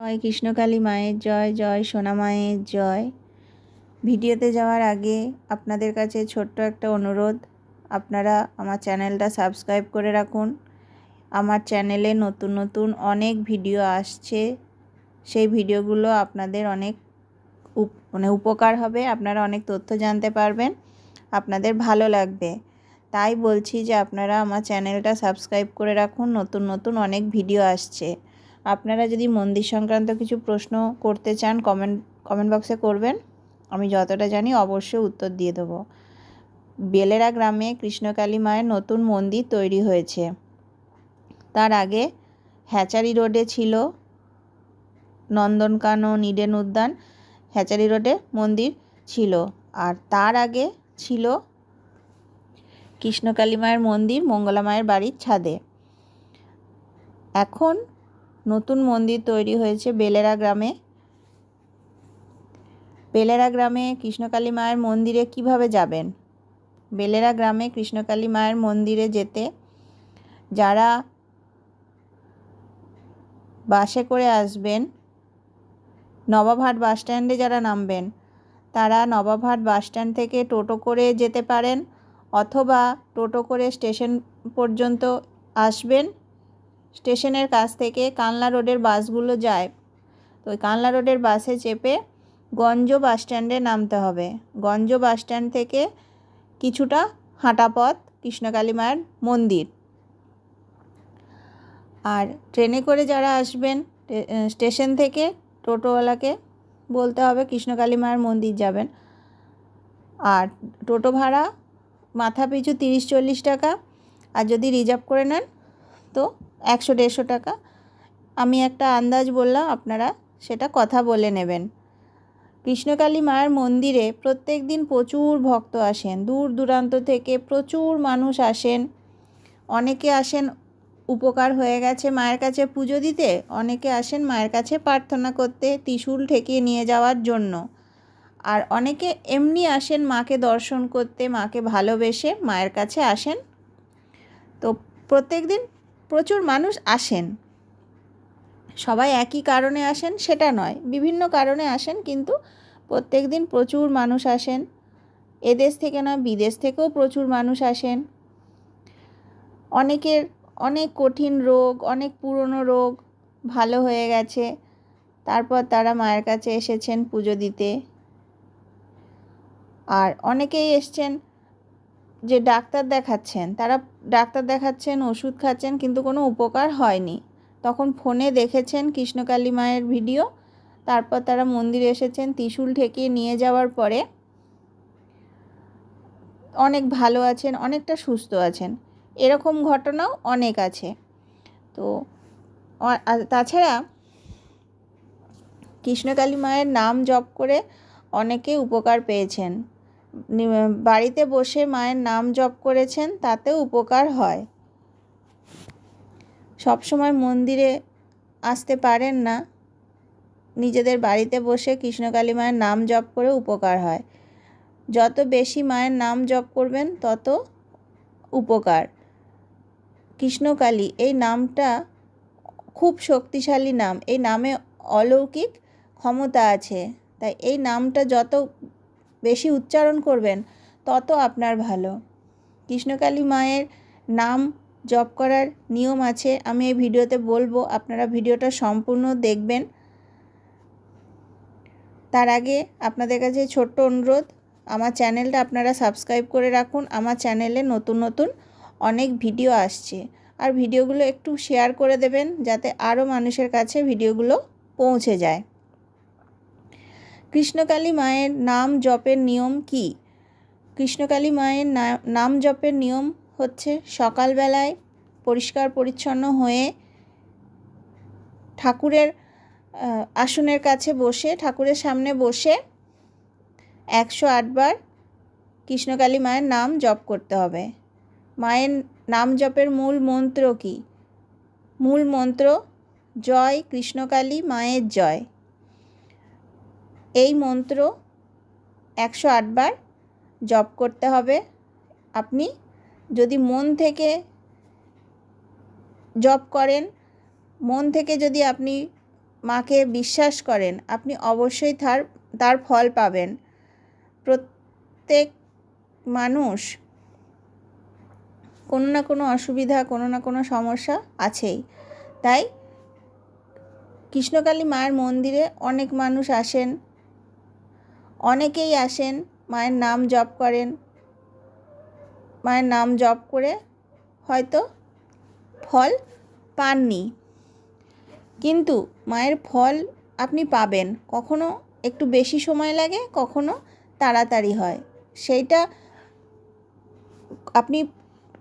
জয় কৃষ্ণকালী মায়ের জয় জয় সোনা মায়ের জয়। ভিডিওতে যাওয়ার আগে আপনাদের কাছে ছোট্ট একটা অনুরোধ, আপনারা আমার চ্যানেলটা সাবস্ক্রাইব করে রাখুন। আমার চ্যানেলে নতুন নতুন অনেক ভিডিও আসছে। সেই ভিডিওগুলো আপনাদের অনেক মানে উপকার হবে, আপনারা অনেক তথ্য জানতে পারবেন, আপনাদের ভালো লাগবে। তাই বলছি যে আপনারা আমার চ্যানেলটা সাবস্ক্রাইব করে রাখুন, নতুন নতুন অনেক ভিডিও আসছে। আপনারা যদি মন্দির সংক্রান্ত কিছু প্রশ্ন করতে চান কমেন্ট কমেন্ট বক্সে করবেন। আমি যতটা জানি অবশ্যই উত্তর দিয়ে দেবো। বেলেরা গ্রামে কৃষ্ণকালী মায়ের নতুন মন্দির তৈরি হয়েছে। তার আগে হ্যাচারি রোডে ছিল নন্দনকানন, ইডেন উদ্যান, হ্যাচারি রোডে মন্দির ছিল। আর তার আগে ছিল কৃষ্ণকালী মায়ের মন্দির, মঙ্গলা মায়ের বাড়ির ছাদে। এখন নতুন মন্দির তৈরি হয়েছে বেলেরা গ্রামে। বেলেরা গ্রামে কৃষ্ণকালী মায়ের মন্দিরে কীভাবে যাবেন? বেলেরা গ্রামে কৃষ্ণকালী মায়ের মন্দিরে যেতে যারা বাসে করে আসবেন, নবাবহাট বাস স্ট্যান্ডে যারা নামবেন, তারা নবাবহাট বাস স্ট্যান্ড থেকে টোটো করে যেতে পারেন অথবা টোটো করে স্টেশন পর্যন্ত আসবেন। স্টেশনের কাছ থেকে কানলা রোডের বাসগুলো যায়। তো ওই কানলা রোডের বাসে চেপে গঞ্জ বাস স্ট্যান্ডে নামতে হবে। গঞ্জ বাস স্ট্যান্ড থেকে কিছুটা হাঁটা পথ কৃষ্ণকালী মায়ের মন্দির। আর ট্রেনে করে যারা আসবেন স্টেশন থেকে টোটোওয়ালাকে বলতে হবে কৃষ্ণকালী মায়ের মন্দির যাবেন। আর টোটো ভাড়া মাথা পিছু তিরিশ চল্লিশ টাকা। আর যদি রিজার্ভ করে নেন, তো একশো দেড়শো টাকা। আমি একটা আন্দাজ বললাম, আপনারা সেটা কথা বলে নেবেন। কৃষ্ণকালী মায়ের মন্দিরে প্রত্যেক দিন প্রচুর ভক্ত আসেন। দূর দূরান্ত থেকে প্রচুর মানুষ আসেন। অনেকে আসেন, উপকার হয়ে গেছে মায়ের কাছে পুজো দিতে। অনেকে আসেন মায়ের কাছে প্রার্থনা করতে, ত্রিশূল ঠেকিয়ে নিয়ে যাওয়ার জন্য। আর অনেকে এমনি আসেন মাকে দর্শন করতে, মাকে ভালোবেসে মায়ের কাছে আসেন। তো প্রত্যেক দিন প্রচুর মানুষ আসেন। সবাই একই কারণে আসেন, সেটা নয়। বিভিন্ন কারণে আসেন, কিন্তু প্রত্যেক দিন প্রচুর মানুষ আসেন। এদেশ থেকে নয়, বিদেশ থেকেও প্রচুর মানুষ আসেন। অনেকের অনেক কঠিন রোগ, অনেক পুরনো রোগ ভালো হয়ে গেছে। তারপর তারা মায়ের কাছে এসেছেন পুজো দিতে। আর অনেকেই এসছেন যে ডাক্তার দেখাচ্ছেন, তারা ডাক্তার দেখাচ্ছেন, ওষুধ খাচ্ছেন, কিন্তু কোনো উপকার হয়নি। তখন ফোনে দেখেছেন কৃষ্ণকালী মায়ের ভিডিও, তারপর তারা মন্দিরে এসেছেন, ত্রিশূল ঠেকিয়ে নিয়ে যাওয়ার পরে অনেক ভালো আছেন, অনেকটা সুস্থ আছেন। এরকম ঘটনাও অনেক আছে। তো তাছাড়া কৃষ্ণকালী মায়ের নাম জপ করে অনেকে উপকার পেয়েছেন। বাড়িতে বসে মায়ের নাম জপ করেছেন, তাতেও উপকার হয়। সব সময় মন্দিরে আসতে পারেন না। নিজেদের বাড়িতে বসে কৃষ্ণকালী মায়ের নাম জপ করে উপকার হয়। যত বেশি মায়ের নাম জপ করবেন, তত উপকার। কৃষ্ণকালী এই নামটা খুব শক্তিশালী নাম। এই নামে অলৌকিক ক্ষমতা আছে। তাই এই নামটা যত বেশি উচ্চারণ করবেন, তত আপনার ভালো। কৃষ্ণকালী মায়ের নাম জপ করার নিয়ম আছে, আমি এই ভিডিওতে বলব, আপনারা ভিডিওটা সম্পূর্ণ দেখবেন। তার আগে আপনাদের কাছে ছোট্ট অনুরোধ, আমার চ্যানেলটা আপনারা সাবস্ক্রাইব করে রাখুন, আমার চ্যানেলে নতুন নতুন অনেক ভিডিও আসছে। আর ভিডিওগুলো একটু শেয়ার করে দেবেন, যাতে আরও মানুষের কাছে ভিডিওগুলো পৌঁছে যায়। কৃষ্ণকালী মায়ের নাম জপের নিয়ম কি? কৃষ্ণকালী মায়ের নাম জপের নিয়ম হচ্ছে সকালবেলায় পরিষ্কার পরিচ্ছন্ন হয়ে ঠাকুরের আসনের কাছে বসে, ঠাকুরের সামনে বসে একশো আটবার কৃষ্ণকালী মায়ের নাম জপ করতে হবে। মায়ের নাম জপের মূল মন্ত্র কি? মূল মন্ত্র, জয় কৃষ্ণকালী মায়ের জয়। এই মন্ত্র একশো আটবার জপ করতে হবে। আপনি যদি মন থেকে জপ করেন, মন থেকে যদি আপনি মাকে বিশ্বাস করেন, আপনি অবশ্যই তার তার ফল পাবেন। প্রত্যেক মানুষ কোনো না কোনো অসুবিধা, কোনো না কোনো সমস্যা আছেই। তাই কৃষ্ণকালী মায়ের মন্দিরে অনেক মানুষ আসেন অনেকেই আসেন, মায়ের নাম জপ করেন। মায়ের নাম জপ করে হয়তো ফল পাননি। কিন্তু মায়ের ফল আপনি পাবেন। কখনো একটু বেশি সময় লাগে, কখনো তাড়াতাড়ি হয়। সেইটা আপনি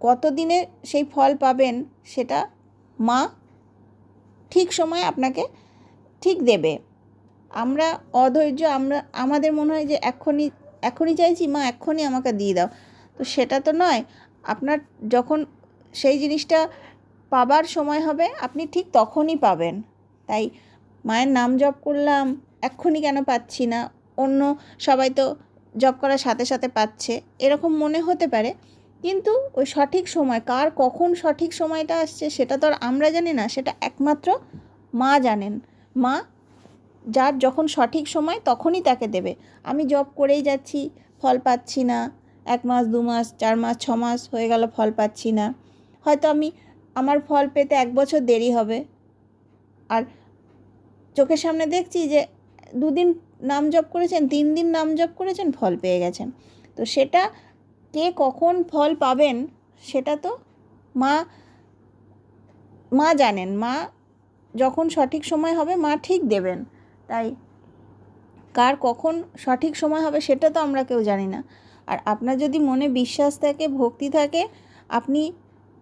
কত দিনে সেই ফল পাবেন সেটা মা ঠিক সময় আপনাকে ঠিক দেবে। আমরা অধৈর্য, আমরা, আমাদের মনে হয় যে এক্ষুনি এখনই চাইছি, মা এক্ষুনি আমাকে দিয়ে দাও। তো সেটা তো নয়। আপনার যখন সেই জিনিসটা পাবার সময় হবে, আপনি ঠিক তখনই পাবেন। তাই মায়ের নাম জপ করলাম এক্ষুনি কেন পাচ্ছি না? অন্য সবাই তো জব করার সাথে সাথে পাচ্ছে। এরকম মনে হতে পারে, কিন্তু ওই সঠিক সময়, কার কখন সঠিক সময়টা আসছে, সেটা তো আর আমরা জানি না। সেটা একমাত্র মা জানেন। মা যার যখন সঠিক সময় তখনই তাকে দেবে। আমি জব করেই যাচ্ছি, ফল পাচ্ছি না। এক মাস, দু মাস, চার মাস, ছ মাস হয়ে গেল, ফল পাচ্ছি না। হয়তো আমি আমার ফল পেতে এক বছর দেরি হবে। আর চোখের সামনে দেখছি যে দুদিন নাম জপ করেছেন, তিন দিন নাম জপ করেছেন, ফল পেয়ে গেছেন। তো সেটা কে কখন ফল পাবেন সেটা তো মা মা জানেন। মা যখন সঠিক সময় হবে, মা ঠিক দেবেন। তাই কার কখন সঠিক সময় হবে সেটা তো আমরা কেউ জানি না। আর আপনার যদি মনে বিশ্বাস থাকে, ভক্তি থাকে, আপনি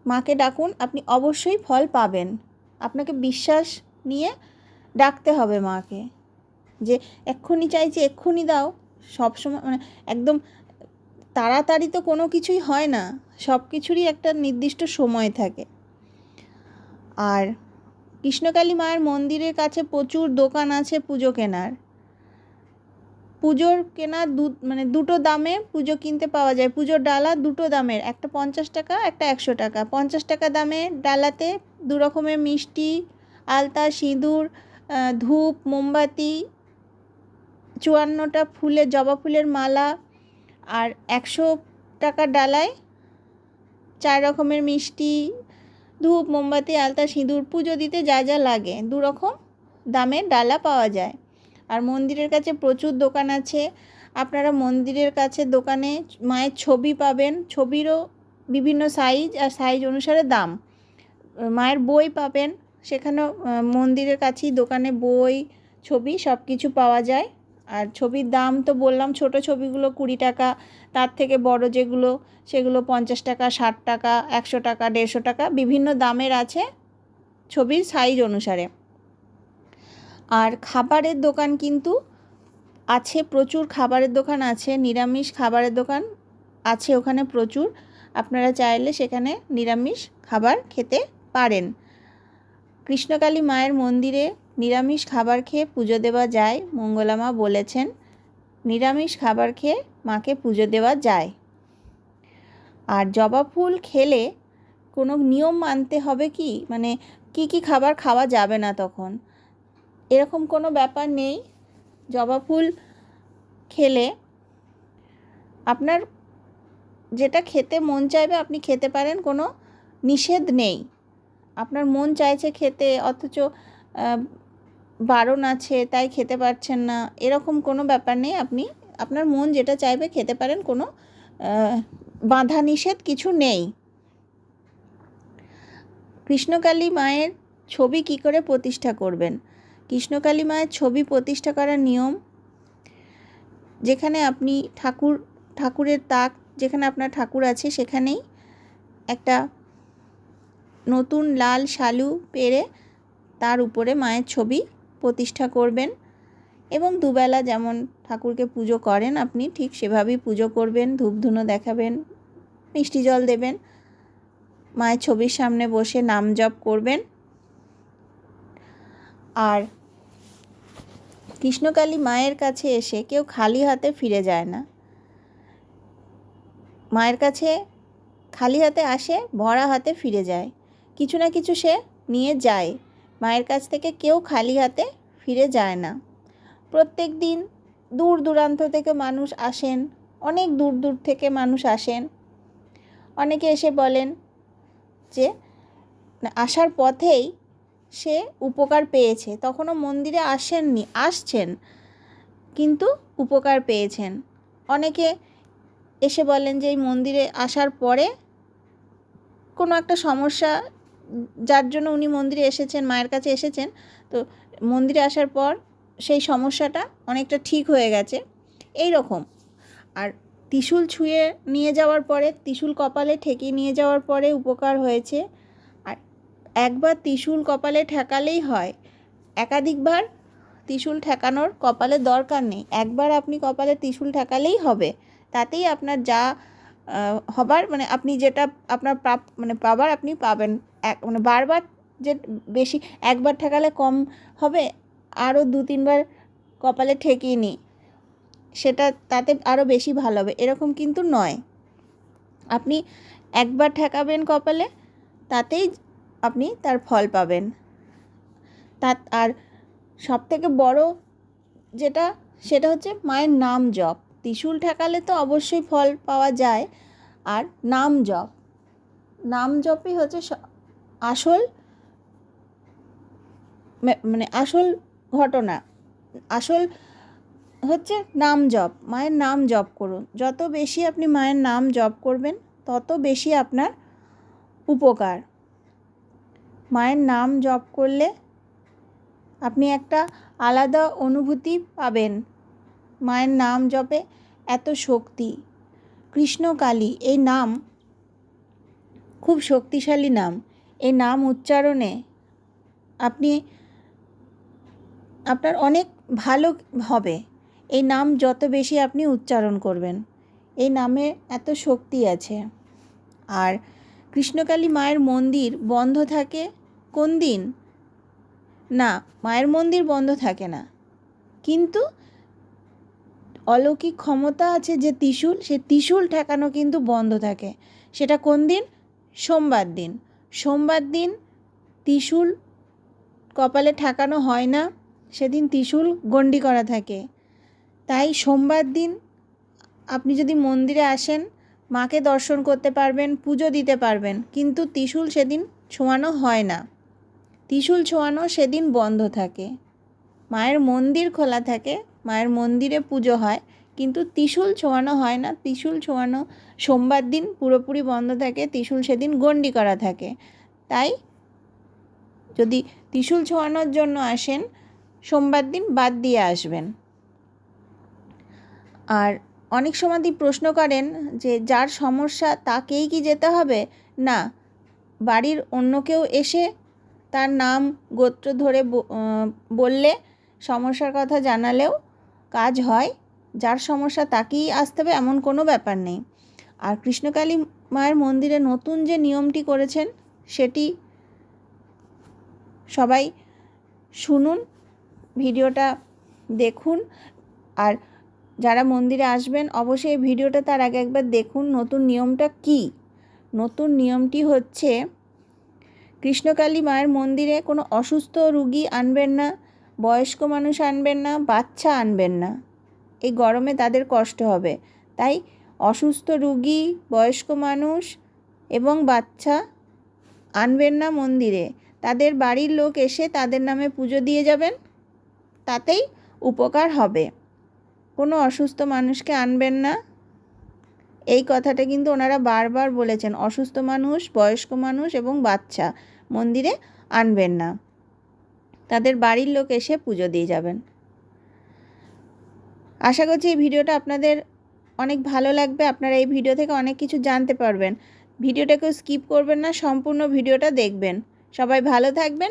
মাকে ডাকুন, আপনি অবশ্যই ফল পাবেন। আপনাকে বিশ্বাস নিয়ে ডাকতে হবে মাকে। যে এক্ষুনি চাইছি, এক্ষুনি দাও। সব সময় মানে একদম তাড়াতাড়ি তো কোনো কিছুই হয় না। সব কিছুরই একটা নির্দিষ্ট সময় থাকে। আর কৃষ্ণকালী মায়ের মন্দিরের কাছে প্রচুর দোকান আছে পুজো কেনার। পুজোর কেনা দু মানে দুটো দামে পুজো কিনতে পাওয়া যায়। পুজোর ডালা দুটো দামের, একটা পঞ্চাশ টাকা, একটা একশো টাকা। পঞ্চাশ টাকা দামে ডালাতে দু রকমের মিষ্টি, আলতা, সিঁদুর ধূপ, মোমবাতি, চুয়ান্নটা ফুলের, জবা ফুলের মালা আর একশো টাকার ডালায় চার রকমের মিষ্টি ধূপ, মোমবাতি, আলতা, সিঁদুর, পুজো দিতে যা যা লাগে। দুরকম দামের ডালা পাওয়া যায়। আর মন্দিরের কাছে প্রচুর দোকান আছে। আপনারা মন্দিরের কাছে দোকানে মায়ের ছবি পাবেন। ছবিরও বিভিন্ন সাইজ আর সাইজ অনুসারে দাম। মায়ের বই পাবেন। সেখানেও মন্দিরের কাছেই দোকানে বই, ছবি সব কিছু পাওয়া যায়। আর ছবির দাম তো বললাম, ছোট ছবিগুলো কুড়ি টাকা, তার থেকে বড় যেগুলো, সেগুলো পঞ্চাশ টাকা, ষাট টাকা, একশো টাকা, দেড়শো টাকা, বিভিন্ন দামের আছে ছবির সাইজ অনুসারে। আর খাবারের দোকান কিন্তু আছে প্রচুর, খাবারের দোকান আছে, নিরামিষ খাবারের দোকান আছে ওখানে প্রচুর। আপনারা চাইলে সেখানে নিরামিষ খাবার খেতে পারেন। কৃষ্ণকালী মায়ের মন্দিরে নিরামিষ খাবার খেয়ে পুজো দেওয়া যায়, মঙ্গলামা বলেছেন। নিরামিষ খাবার খেয়ে মাকে পুজো দেওয়া যায়। আর জবা ফুল খেলে কোনো নিয়ম মানতে হবে কি? মানে কি কি খাবার খাওয়া যাবে না তখন? এরকম কোনো ব্যাপার নেই। জবা ফুল খেলে আপনার যেটা খেতে মন চাইবে আপনি খেতে পারেন, কোনো নিষেধ নেই। আপনার মন চাইছে খেতে, অথচ বারণ আছে, তাই খেতে পারছেন না, এরকম কোনো ব্যাপার নেই আপনি। আপনার মন যেটা চাইবে খেতে পারেন, কোনো বাধা নিষেধ কিছু নেই। কৃষ্ণকালী মায়ের ছবি কি করে প্রতিষ্ঠা করবেন? কৃষ্ণকালী মায়ের ছবি প্রতিষ্ঠা করার নিয়ম, যেখানে আপনি ঠাকুর, ঠাকুরের তাক, যেখানে আপনার ঠাকুর আছে, সেখানেই একটা নতুন লাল শালু পেরে তার উপরে মায়ের ছবি প্রতিষ্ঠা করবেন এবং দুবেলা যেমন ঠাকুরকে পুজো করেন আপনি, ঠিক সেভাবেই পুজো করবেন, ধূপধুনো দেখাবেন, মিষ্টি জল দেবেন, মায়ের ছবির সামনে বসে নাম জপ করবেন। আর কৃষ্ণকালী মায়ের কাছে এসে কেউ খালি হাতে ফিরে যায় না। মায়ের কাছে খালি হাতে আসে, ভরা হাতে ফিরে যায়। কিছু না কিছু সে নিয়ে যায়। মায়ের কাছ থেকে কেউ খালি হাতে ফিরে যায় না। প্রত্যেক দিন দূর দূরান্ত থেকে মানুষ আসেন, অনেক দূর দূর থেকে মানুষ আসেন। অনেকে এসে বলেন যে, আসার পথেই সে উপকার পেয়েছে, তখনও মন্দিরে আসেননি, আসছেন, কিন্তু উপকার পেয়েছেন। অনেকে এসে বলেন যে, এই মন্দিরে আসার পরে কোনো একটা সমস্যা যার জন্য উনি মন্দিরে এসেছেন, মায়ের কাছে এসেছেন, তো মন্দিরে আসার পর সেই সমস্যাটা অনেকটা ঠিক হয়ে গেছে। এই রকম। আর ত্রিশূল ছুঁয়ে নিয়ে যাওয়ার পরে, ত্রিশূল কপালে ঠেকিয়ে নিয়ে যাওয়ার পরে উপকার হয়েছে। আর একবার ত্রিশূল কপালে ঠেকালেই হয়। একাধিকবার ত্রিশূল ঠেকানোর কপালে দরকার নেই। একবার আপনি কপালে ত্রিশূল ঠেকালেই হবে। তাতেই আপনার যা হবার মানে আপনি যেটা আপনার প্রাপ মানে পাবার আপনি পাবেন। এক মানে বারবার যে বেশি, একবার ঠেকালে কম হবে আরও দু, তিনবার কপালে ঠেকিয়ে নিই। সেটা তাতে আরও বেশি ভালো হবে। এরকম কিন্তু নয়। আপনি একবার ঠেকাবেন কপালে, তাতেই আপনি তার ফল পাবেন। তা, আর সব থেকে বড় যেটা, সেটা হচ্ছে মায়ের নাম জপ। ত্রিশূল ঠেকালে তো অবশ্যই ফল পাওয়া যায়। আর নাম জপ। নাম জপই হচ্ছে আসল মানে আসল ঘটনা। আসল হচ্ছে নাম জপ। মায়ের নাম জপ করুন। যত বেশি আপনি মায়ের নাম জপ করবেন, তত বেশি আপনার উপকার। মায়ের নাম জপ করলে আপনি একটা আলাদা অনুভূতি পাবেন। মায়ের নাম জপে এত শক্তি। কৃষ্ণকালী এই নাম খুব শক্তিশালী নাম। এই নাম উচ্চারণে আপনি, আপনার অনেক ভালো হবে। এই নাম যত বেশি আপনি উচ্চারণ করবেন এই নামে এত শক্তি আছে। আর কৃষ্ণকালী মায়ের মন্দির বন্ধ থাকে কোন দিন? না, মায়ের মন্দির বন্ধ থাকে না। কিন্তু অলৌকিক ক্ষমতা আছে যে ত্রিশূল, সে ত্রিশূল ঠেকানো কিন্তু বন্ধ থাকে। সেটা কোন দিন? সোমবার দিন। সোমবার দিন ত্রিশূল কপালে ঠেকানো হয় না, সেদিন ত্রিশূল গণ্ডি করা থাকে। তাই সোমবার দিন আপনি যদি মন্দিরে আসেন, মাকে দর্শন করতে পারবেন, পুজো দিতে পারবেন, কিন্তু ত্রিশূল সেদিন ছোঁয়ানো হয় না। ত্রিশূল ছোঁয়ানো সেদিন বন্ধ থাকে। মায়ের মন্দির খোলা থাকে মায়ের মন্দিরে পুজো হয়, কিন্তু ত্রিশূল ছোঁয়ানো হয় না। ত্রিশূল ছোঁয়ানো সোমবার দিন পুরোপুরি বন্ধ থাকে, ত্রিশূল সেদিন গণ্ডি করা থাকে। তাই যদি ত্রিশূল ছোঁয়ানোর জন্য আসেন, সোমবার দিন বাদ দিয়ে আসবেন। আর অনেক সমাধি প্রশ্ন করেন যে, যার সমস্যা তাকেই কি যেতে হবে? না, বাড়ির অন্য কেউ এসে তার নাম গোত্র ধরে বললে, সমস্যার কথা জানালেও কাজ হয়, যার সমস্যা তাকেই আসতে হবে এমন কোনো ব্যাপার নেই। আর কৃষ্ণকালী মায়ের মন্দিরে নতুন যে নিয়মটি করেছেন, সেটি সবাই শুনুন, ভিডিওটা দেখুন। আর যারা মন্দিরে আসবেন, অবশ্যই ভিডিওটা তার আগে একবার দেখুন, নতুন নিয়মটা কী? নতুন নিয়মটি হচ্ছে কৃষ্ণকালী মায়ের মন্দিরে কোনো অসুস্থ রুগী আনবেন না বয়স্ক মানুষ আনবেন না, বাচ্চা আনবেন না। এই গরমে তাদের কষ্ট হবে। তাই অসুস্থ রুগী, বয়স্ক মানুষ এবং বাচ্চা আনবেন না মন্দিরে। তাদের বাড়ির লোক এসে তাদের নামে পুজো দিয়ে যাবেন। তাতেই উপকার হবে। কোনো অসুস্থ মানুষকে আনবেন না। এই কথাটা কিন্তু ওনারা বারবার বলেছেন। অসুস্থ মানুষ, বয়স্ক মানুষ এবং বাচ্চা মন্দিরে আনবেন না। তাদের বাড়ির লোক এসে পুজো দিয়ে যাবেন। আশা করছি এই ভিডিওটা আপনাদের অনেক ভালো লাগবে। আপনারা এই ভিডিও থেকে অনেক কিছু জানতে পারবেন। ভিডিওটাকেও স্কিপ করবেন না, সম্পূর্ণ ভিডিওটা দেখবেন। সবাই ভালো থাকবেন।